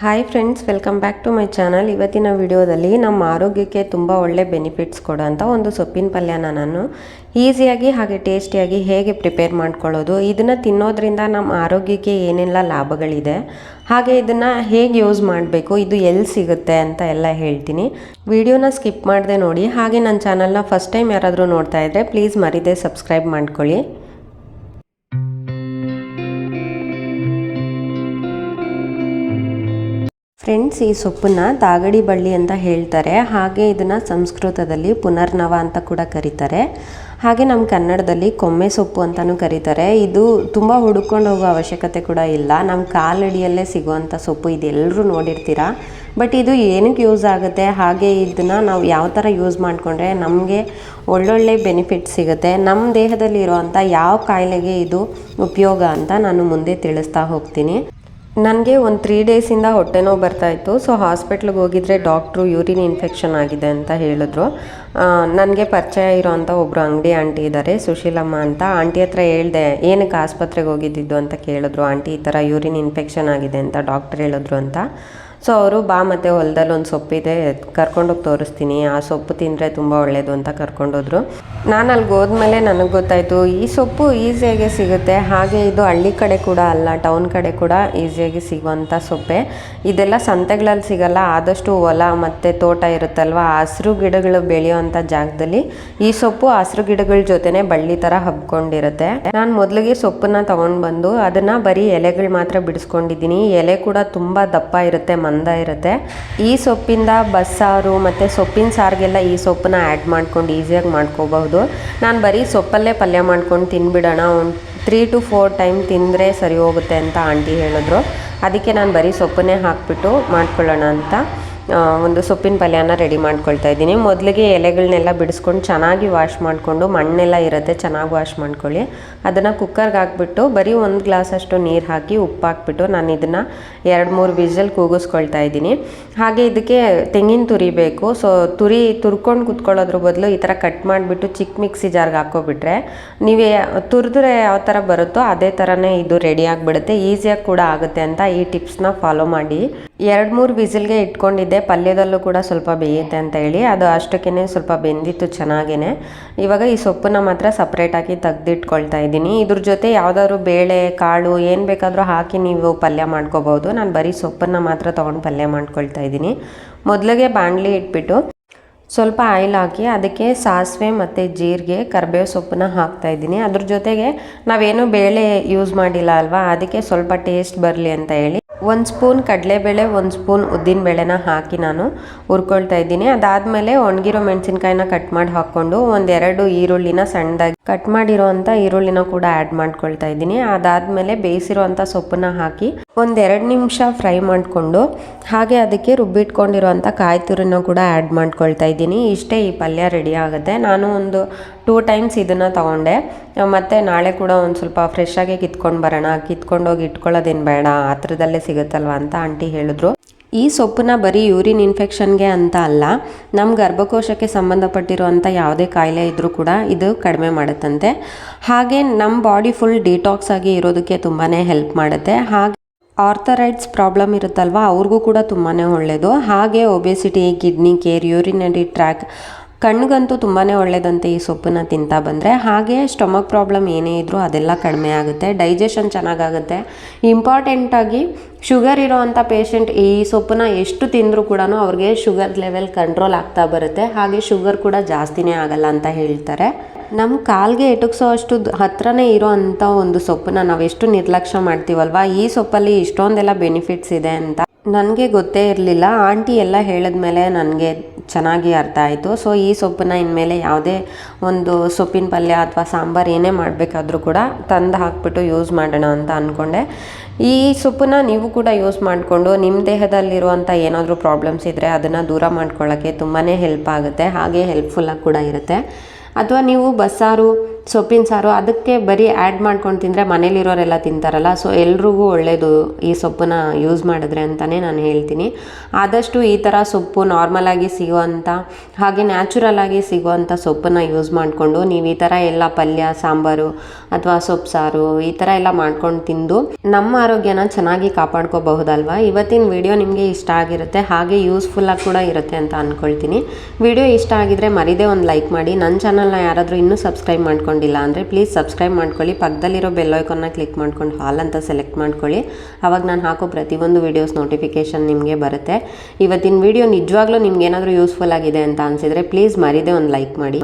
Hi friends welcome back to my channel ಇವತ್ತಿನ ವಿಡಿಯೋದಲ್ಲಿ ನಮ್ಮ ಆರೋಗ್ಯಕ್ಕೆ ತುಂಬ ಒಳ್ಳೆ ಬೆನಿಫಿಟ್ಸ್ ಕೊಡೋಂಥ ಒಂದು ಸೊಪ್ಪಿನ ಪಲ್ಯನ ನಾನು ಈಸಿಯಾಗಿ ಹಾಗೆ ಟೇಸ್ಟಿಯಾಗಿ ಹೇಗೆ ಪ್ರಿಪೇರ್ ಮಾಡ್ಕೊಳ್ಳೋದು, ಇದನ್ನು ತಿನ್ನೋದ್ರಿಂದ ನಮ್ಮ ಆರೋಗ್ಯಕ್ಕೆ ಏನೆಲ್ಲ ಲಾಭಗಳಿದೆ, ಹಾಗೆ ಇದನ್ನು ಹೇಗೆ ಯೂಸ್ ಮಾಡಬೇಕು, ಇದು ಎಲ್ಲಿ ಸಿಗುತ್ತೆ ಅಂತ ಎಲ್ಲ ಹೇಳ್ತೀನಿ. ವಿಡಿಯೋನ ಸ್ಕಿಪ್ ಮಾಡದೆ ನೋಡಿ, ಹಾಗೆ ನನ್ನ ಚಾನಲ್ನ ಫಸ್ಟ್ ಟೈಮ್ ಯಾರಾದರೂ ನೋಡ್ತಾ ಇದ್ದರೆ ಪ್ಲೀಸ್ ಮರಿದೆ ಸಬ್ಸ್ಕ್ರೈಬ್ ಮಾಡ್ಕೊಳ್ಳಿ. ಫ್ರೆಂಡ್ಸ್, ಈ ಸೊಪ್ಪನ್ನ ತಾಗಡಿ ಬಳ್ಳಿ ಅಂತ ಹೇಳ್ತಾರೆ. ಹಾಗೆ ಇದನ್ನು ಸಂಸ್ಕೃತದಲ್ಲಿ ಪುನರ್ನವ ಅಂತ ಕೂಡ ಕರೀತಾರೆ. ಹಾಗೆ ನಮ್ಮ ಕನ್ನಡದಲ್ಲಿ ಕೊಮ್ಮೆ ಸೊಪ್ಪು ಅಂತಲೂ ಕರೀತಾರೆ. ಇದು ತುಂಬ ಹುಡುಕೊಂಡು ಹೋಗೋ ಅವಶ್ಯಕತೆ ಕೂಡ ಇಲ್ಲ. ನಮ್ಮ ಕಾಲಡಿಯಲ್ಲೇ ಸಿಗುವಂಥ ಸೊಪ್ಪು ಇದೆಲ್ಲರೂ ನೋಡಿರ್ತೀರಾ? ಬಟ್ ಇದು ಏನಕ್ಕೆ ಯೂಸ್ ಆಗುತ್ತೆ? ಹಾಗೆ ಇದನ್ನು ನಾವು ಯಾವ ಥರ ಯೂಸ್ ಮಾಡಿಕೊಂಡ್ರೆ ನಮಗೆ ಒಳ್ಳೊಳ್ಳೆ ಬೆನಿಫಿಟ್ ಸಿಗುತ್ತೆ. ನಮ್ಮ ದೇಹದಲ್ಲಿ ಇರುವಂಥ ಯಾವ ಕಾಯಿಲೆಗೆ ಇದು ಉಪಯೋಗ ಅಂತ ನಾನು ಮುಂದೆ ತಿಳಿಸ್ತಾ ಹೋಗ್ತೀನಿ. ನನಗೆ ಒಂದು ತ್ರೀ ಡೇಸಿಂದ ಹೊಟ್ಟೆ ನೋವು ಬರ್ತಾಯಿತ್ತು ಸೊ ಹಾಸ್ಪಿಟ್ಲಿಗೆ ಹೋಗಿದ್ರೆ ಡಾಕ್ಟ್ರು ಯೂರಿನ್ ಇನ್ಫೆಕ್ಷನ್ ಆಗಿದೆ ಅಂತ ಹೇಳಿದ್ರು. ನನಗೆ ಪರಿಚಯ ಇರೋವಂಥ ಒಬ್ಬರು ಅಂಗಡಿ ಆಂಟಿ ಇದ್ದಾರೆ ಸುಶೀಲಮ್ಮ ಅಂತ. ಆಂಟಿ ಹತ್ರ ಹೇಳಿದೆ, ಏನಕ್ಕೆ ಆಸ್ಪತ್ರೆಗೆ ಹೋಗಿದ್ದಿದ್ದು ಅಂತ ಕೇಳಿದ್ರು. ಆಂಟಿ ಈ ಥರ ಯೂರಿನ್ ಇನ್ಫೆಕ್ಷನ್ ಆಗಿದೆ ಅಂತ ಡಾಕ್ಟರ್ ಹೇಳಿದ್ರು ಅಂತ. ಸೊ ಅವರು ಬಾ ಮತ್ತೆ ಹೊಲದಲ್ಲಿ ಒಂದು ಸೊಪ್ಪಿದೆ ಕರ್ಕೊಂಡೋಗಿ ತೋರಿಸ್ತೀನಿ. ಆ ಸೊಪ್ಪು ತಿಂದರೆ ತುಂಬ ಒಳ್ಳೇದು ಅಂತ ಕರ್ಕೊಂಡೋದ್ರು. ನಾನು ಅಲ್ಲಿಗೆ ಹೋದ್ಮೇಲೆ ನನಗೆ ಗೊತ್ತಾಯಿತು, ಈ ಸೊಪ್ಪು ಈಸಿಯಾಗಿ ಸಿಗುತ್ತೆ. ಹಾಗೆ ಇದು ಹಳ್ಳಿ ಕಡೆ ಕೂಡ ಅಲ್ಲ, ಟೌನ್ ಕಡೆ ಕೂಡ ಈಸಿಯಾಗಿ ಸಿಗುವಂಥ ಸೊಪ್ಪೆ. ಇದೆಲ್ಲ ಸಂತೆಗಳಲ್ಲಿ ಸಿಗಲ್ಲ, ಆದಷ್ಟು ಹೊಲ ಮತ್ತು ತೋಟ ಇರುತ್ತಲ್ವ, ಹಸಿರು ಗಿಡಗಳು ಬೆಳೆಯುವಂಥ ಜಾಗದಲ್ಲಿ ಈ ಸೊಪ್ಪು ಹಸಿರು ಗಿಡಗಳ ಜೊತೆನೆ ಬಳ್ಳಿ ಥರ ಹಬ್ಕೊಂಡಿರುತ್ತೆ. ನಾನು ಮೊದಲಿಗೆ ಸೊಪ್ಪನ್ನ ತೊಗೊಂಡು ಬಂದು ಅದನ್ನು ಬರೀ ಎಲೆಗಳು ಮಾತ್ರ ಬಿಡಿಸ್ಕೊಂಡಿದ್ದೀನಿ. ಎಲೆ ಕೂಡ ತುಂಬ ದಪ್ಪ ಇರುತ್ತೆ ಮಂದ ಇರುತ್ತೆ. ಈ ಸೊಪ್ಪಿಂದ ಬಸ್ಸಾರು ಮತ್ತು ಸೊಪ್ಪಿನ ಸಾರಿಗೆಲ್ಲ ಈ ಸೊಪ್ಪನ್ನ ಆ್ಯಡ್ ಮಾಡ್ಕೊಂಡು ಈಸಿಯಾಗಿ ಮಾಡ್ಕೋಬಹುದು. ನಾನು ಬರೀ ಸೊಪ್ಪಲ್ಲೇ ಪಲ್ಯ ಮಾಡ್ಕೊಂಡು ತಿನ್ಬಿಡೋಣ. ಒಂದು ತ್ರೀ ಟು ಫೋರ್ ಟೈಮ್ ತಿಂದರೆ ಸರಿ ಹೋಗುತ್ತೆ ಅಂತ ಆಂಟಿ ಹೇಳಿದ್ರು. ಅದಕ್ಕೆ ನಾನು ಬರೀ ಸೊಪ್ಪನ್ನೇ ಹಾಕ್ಬಿಟ್ಟು ಮಾಡ್ಕೊಳ್ಳೋಣ ಅಂತ. ಒಂದು ಸೊಪ್ಪಿನ ಪಲ್ಯನ ರೆಡಿ ಮಾಡ್ಕೊಳ್ತಾ ಇದ್ದೀನಿ. ಮೊದಲಿಗೆ ಎಲೆಗಳನ್ನೆಲ್ಲ ಬಿಡಿಸ್ಕೊಂಡು ಚೆನ್ನಾಗಿ ವಾಶ್ ಮಾಡಿಕೊಂಡು ಮಣ್ಣೆಲ್ಲ ಇರುತ್ತೆ, ಚೆನ್ನಾಗಿ ವಾಶ್ ಮಾಡ್ಕೊಳ್ಳಿ. ಅದನ್ನು ಕುಕ್ಕರ್ಗೆ ಹಾಕ್ಬಿಟ್ಟು ಬರೀ ಒಂದು ಗ್ಲಾಸ್ ಅಷ್ಟು ನೀರು ಹಾಕಿ ಉಪ್ಪು ಹಾಕ್ಬಿಟ್ಟು ನಾನು ಇದನ್ನು ಎರಡು ಮೂರು ವಿಸಲ್ ಕೂಗಿಸ್ಕೊಳ್ತಾ ಇದ್ದೀನಿ. ಹಾಗೆ ಇದಕ್ಕೆ ತೆಂಗಿನ ತುರಿ ಬೇಕು. ಸೊ ತುರಿ ತುರ್ಕೊಂಡು ಕುತ್ಕೊಳ್ಳೋದ್ರ ಬದಲು ಈ ಥರ ಕಟ್ ಮಾಡಿಬಿಟ್ಟು ಚಿಕ್ಕ ಮಿಕ್ಸಿ ಜಾರ್ಗೆ ಹಾಕೋಬಿಟ್ರೆ ನೀವೇ ತುರಿದ್ರೆ ಯಾವ ಥರ ಬರುತ್ತೋ ಅದೇ ಥರನೇ ಇದು ರೆಡಿ ಆಗಿಬಿಡುತ್ತೆ. ಈಸಿಯಾಗಿ ಕೂಡ ಆಗುತ್ತೆ ಅಂತ ಈ ಟಿಪ್ಸ್ನ ಫಾಲೋ ಮಾಡಿ. ಎರಡು ಮೂರು ವಿಸಿಲ್ಗೆ ಇಟ್ಕೊಂಡಿದ್ದೆ. ಪಲ್ಯದಲ್ಲೂ ಕೂಡ ಸ್ವಲ್ಪ ಬೇಯುತ್ತೆ ಅಂತ ಹೇಳಿ ಅದು ಅಷ್ಟಕ್ಕೇ ಸ್ವಲ್ಪ ಬೆಂದಿತ್ತು ಚೆನ್ನಾಗೇ ಇವಾಗ ಈ ಸೊಪ್ಪನ್ನ ಮಾತ್ರ ಸಪ್ರೇಟಾಗಿ ತೆಗ್ದಿಟ್ಕೊಳ್ತಾ ಇದ್ದೀನಿ. ಇದ್ರ ಜೊತೆ ಯಾವುದಾದ್ರು ಬೇಳೆ, ಕಾಳು ಏನು ಬೇಕಾದರೂ ಹಾಕಿ ನೀವು ಪಲ್ಯ ಮಾಡ್ಕೋಬೋದು. ನಾನು ಬರೀ ಸೊಪ್ಪನ್ನು ಮಾತ್ರ ತೊಗೊಂಡು ಪಲ್ಯ ಮಾಡ್ಕೊಳ್ತಾ ಇದ್ದೀನಿ. ಮೊದಲಿಗೆ ಬಾಣಲಿ ಇಟ್ಬಿಟ್ಟು ಸ್ವಲ್ಪ ಆಯಿಲ್ ಹಾಕಿ ಅದಕ್ಕೆ ಸಾಸಿವೆ ಮತ್ತು ಜೀರಿಗೆ, ಕರ್ಬೇವು ಸೊಪ್ಪನ್ನ ಹಾಕ್ತಾ ಇದ್ದೀನಿ. ಅದ್ರ ಜೊತೆಗೆ ನಾವೇನು ಬೇಳೆ ಯೂಸ್ ಮಾಡಿಲ್ಲ ಅಲ್ವಾ? ಅದಕ್ಕೆ ಸ್ವಲ್ಪ ಟೇಸ್ಟ್ ಬರಲಿ ಅಂತ ಹೇಳಿ ಒಂದು ಸ್ಪೂನ್ ಕಡಲೆಬೇಳೆ, ಒಂದು ಸ್ಪೂನ್ ಉದ್ದಿನಬೇಳೆನ ಹಾಕಿ ನಾನು ಹುರ್ಕೊಳ್ತಾ ಇದ್ದೀನಿ. ಅದಾದಮೇಲೆ ಒಣಗಿರೋ ಮೆಣಸಿನ್ಕಾಯಿನ ಕಟ್ ಮಾಡಿ ಹಾಕ್ಕೊಂಡು ಒಂದೆರಡು ಈರುಳ್ಳಿನ ಸಣ್ಣದಾಗಿ ಕಟ್ ಮಾಡಿರೋವಂಥ ಈರುಳ್ಳಿನ ಕೂಡ ಆ್ಯಡ್ ಮಾಡ್ಕೊಳ್ತಾ ಇದ್ದೀನಿ. ಅದಾದಮೇಲೆ ಬೇಯಿಸಿರೋವಂಥ ಸೊಪ್ಪನ್ನ ಹಾಕಿ ಒಂದೆರಡು ನಿಮಿಷ ಫ್ರೈ ಮಾಡಿಕೊಂಡು ಹಾಗೆ ಅದಕ್ಕೆ ರುಬ್ಬಿಟ್ಕೊಂಡಿರೋವಂಥ ಕಾಯಿ ತುರಿನ ಕೂಡ ಆ್ಯಡ್ ಮಾಡ್ಕೊಳ್ತಾ ಇದ್ದೀನಿ. ಇಷ್ಟೇ ಈ ಪಲ್ಯ ರೆಡಿ ಆಗುತ್ತೆ. ನಾನು ಒಂದು ಟೂ ಟೈಮ್ಸ್ ಇದನ್ನು ತೊಗೊಂಡೆ. ಮತ್ತು ನಾಳೆ ಕೂಡ ಒಂದು ಸ್ವಲ್ಪ ಫ್ರೆಶ್ ಆಗಿ ಕಿತ್ಕೊಂಡು ಬರೋಣ. ಕಿತ್ಕೊಂಡೋಗಿ ಇಟ್ಕೊಳ್ಳೋದೇನು ಬೇಡ. ಹತ್ರದಲ್ಲೇ ಸಿಗುತ್ತಲ್ವ ಅಂತ ಆಂಟಿ ಹೇಳಿದ್ರು. ಈ ಸೊಪ್ಪನ್ನ ಬರೀ ಯೂರಿನ್ ಇನ್ಫೆಕ್ಷನ್ಗೆ ಅಂತ ಅಲ್ಲ ನಮ್ಮ ಗರ್ಭಕೋಶಕ್ಕೆ ಸಂಬಂಧಪಟ್ಟಿರುವಂಥ ಯಾವುದೇ ಕಾಯಿಲೆ ಇದ್ದರೂ ಕೂಡ ಇದು ಕಡಿಮೆ ಮಾಡುತ್ತಂತೆ. ಹಾಗೆ ನಮ್ಮ ಬಾಡಿ ಫುಲ್ ಡಿಟಾಕ್ಸ್ ಆಗಿ ಇರೋದಕ್ಕೆ ತುಂಬಾ ಹೆಲ್ಪ್ ಮಾಡುತ್ತೆ. ಹಾಗೆ ಆರ್ಥರೈಡ್ಸ್ ಪ್ರಾಬ್ಲಮ್ ಇರುತ್ತಲ್ವ, ಅವ್ರಿಗೂ ಕೂಡ ತುಂಬಾ ಒಳ್ಳೆಯದು ಹಾಗೆ obesity, kidney care, urinary track ಕಣ್ಣಿಗಂತೂ ತುಂಬಾ ಒಳ್ಳೆಯದಂತೆ ಈ ಸೊಪ್ಪನ್ನು ತಿಂತಾ ಬಂದರೆ. ಹಾಗೆ ಸ್ಟೊಮಕ್ ಪ್ರಾಬ್ಲಮ್ ಏನೇ ಇದ್ದರೂ ಅದೆಲ್ಲ ಕಡಿಮೆ ಆಗುತ್ತೆ. ಡೈಜೆಷನ್ ಚೆನ್ನಾಗಾಗುತ್ತೆ. ಇಂಪಾರ್ಟೆಂಟಾಗಿ ಶುಗರ್ ಇರೋವಂಥ ಪೇಷಂಟ್ ಈ ಸೊಪ್ಪನ್ನ ಎಷ್ಟು ತಿಂದರೂ ಕೂಡ ಅವ್ರಿಗೆ ಶುಗರ್ ಲೆವೆಲ್ ಕಂಟ್ರೋಲ್ ಆಗ್ತಾ ಬರುತ್ತೆ. ಹಾಗೆ ಶುಗರ್ ಕೂಡ ಜಾಸ್ತಿನೇ ಆಗಲ್ಲ ಅಂತ ಹೇಳ್ತಾರೆ. ನಮ್ಮ ಕಾಲ್ಗೆ ಎಟುಕ್ಸೋ ಅಷ್ಟು ಹತ್ರನೇ ಇರೋ ಅಂಥ ಒಂದು ಸೊಪ್ಪನ್ನ ಎಷ್ಟು ನಿರ್ಲಕ್ಷ್ಯ ಮಾಡ್ತೀವಲ್ವ? ಈ ಸೊಪ್ಪಲ್ಲಿ ಇಷ್ಟೊಂದೆಲ್ಲ ಬೆನಿಫಿಟ್ಸ್ ಇದೆ ಅಂತ. ನನಗೆ ಗೊತ್ತೇ ಇರಲಿಲ್ಲ. ಆಂಟಿ ಎಲ್ಲ ಹೇಳಿದ್ಮೇಲೆ ನನಗೆ ಚೆನ್ನಾಗಿ ಅರ್ಥ ಆಯಿತು. ಸೊ ಈ ಸೊಪ್ಪನ್ನ ಇನ್ಮೇಲೆ ಯಾವುದೇ ಒಂದು ಸೊಪ್ಪಿನ ಪಲ್ಯ ಅಥವಾ ಸಾಂಬಾರು ಏನೇ ಮಾಡಬೇಕಾದ್ರೂ ಕೂಡ ತಂದು ಹಾಕ್ಬಿಟ್ಟು ಯೂಸ್ ಮಾಡೋಣ ಅಂತ ಅಂದ್ಕೊಂಡೆ ಈ ಸೊಪ್ಪನ್ನ ನೀವು ಕೂಡ ಯೂಸ್ ಮಾಡಿಕೊಂಡು ನಿಮ್ಮ ದೇಹದಲ್ಲಿರುವಂಥ ಏನಾದರೂ ಪ್ರಾಬ್ಲಮ್ಸ್ ಇದ್ದರೆ ಅದನ್ನು ದೂರ ಮಾಡ್ಕೊಳ್ಳೋಕ್ಕೆ ತುಂಬಾ ಹೆಲ್ಪ್ ಆಗುತ್ತೆ. ಹಾಗೆ ಹೆಲ್ಪ್ಫುಲ್ಲಾಗಿ ಕೂಡ ಇರುತ್ತೆ. ಅಥವಾ ನೀವು ಬಸ್ಸಾರು ಸೊಪ್ಪಿನ ಸಾರು, ಅದಕ್ಕೆ ಬರೀ ಆ್ಯಡ್ ಮಾಡ್ಕೊಂಡು ತಿಂದರೆ ಮನೇಲಿರೋರೆಲ್ಲ ತಿಂತಾರಲ್ಲ ಸೊ ಎಲ್ರಿಗೂ ಒಳ್ಳೆಯದು ಈ ಸೊಪ್ಪನ್ನ ಯೂಸ್ ಮಾಡಿದ್ರೆ ಅಂತಲೇ ನಾನು ಹೇಳ್ತೀನಿ. ಆದಷ್ಟು ಈ ಥರ ಸೊಪ್ಪು ನಾರ್ಮಲ್ ಆಗಿ ಸಿಗುವಂಥ ಹಾಗೆ ನ್ಯಾಚುರಲ್ ಆಗಿ ಸಿಗುವಂಥ ಸೊಪ್ಪನ್ನು ಯೂಸ್ ಮಾಡಿಕೊಂಡು, ನೀವು ಈ ಥರ ಎಲ್ಲ ಪಲ್ಯ, ಸಾಂಬಾರು ಅಥವಾ ಸೊಪ್ಪು ಸಾರು ಈ ಥರ ಎಲ್ಲ ಮಾಡ್ಕೊಂಡು ತಿಂದು ನಮ್ಮ ಆರೋಗ್ಯನ ಚೆನ್ನಾಗಿ ಕಾಪಾಡ್ಕೋಬಹುದಲ್ವಾ? ಇವತ್ತಿನ ವಿಡಿಯೋ ನಿಮಗೆ ಇಷ್ಟ ಆಗಿರುತ್ತೆ, ಹಾಗೆ ಯೂಸ್ಫುಲ್ಲಾಗಿ ಕೂಡ ಇರುತ್ತೆ ಅಂತ ಅಂದ್ಕೊಳ್ತೀನಿ ವಿಡಿಯೋ ಇಷ್ಟ ಆಗಿದ್ರೆ ಮರಿದೇ ಒಂದು ಲೈಕ್ ಮಾಡಿ. ನನ್ನ ಚಾನಲ್ನ ಯಾರಾದರೂ ಇನ್ನೂ ಸಬ್ಸ್ಕ್ರೈಬ್ ಮಾಡ್ಕೊಂಡಿಲ್ಲ ಅಂದರೆ ಪ್ಲೀಸ್ ಸಬ್ಸ್ಕ್ರೈಬ್ ಮಾಡ್ಕೊಳ್ಳಿ. ಪಕ್ಕದಲ್ಲಿರೋ ಬೆಲ್ ಐಕನ್ನ ಕ್ಲಿಕ್ ಮಾಡ್ಕೊಂಡು ಹಾಲ್ ಅಂತ ಸೆಲೆಕ್ಟ್ ಮಾಡ್ಕೊಳ್ಳಿ. ಅವಾಗ ನಾನು ಹಾಕೋ ಪ್ರತಿಯೊಂದು ವೀಡಿಯೋಸ್ ನೋಟಿಫಿಕೇಷನ್ ನಿಮಗೆ ಬರುತ್ತೆ. ಇವತ್ತಿನ ವಿಡಿಯೋ ನಿಜವಾಗ್ಲೂ ನಿಮ್ಗೆ ಏನಾದರೂ ಯೂಸ್ಫುಲ್ ಆಗಿದೆ ಅಂತ ಅನಿಸಿದರೆ ಪ್ಲೀಸ್ ಮರಿದೇ ಒಂದು ಲೈಕ್ ಮಾಡಿ.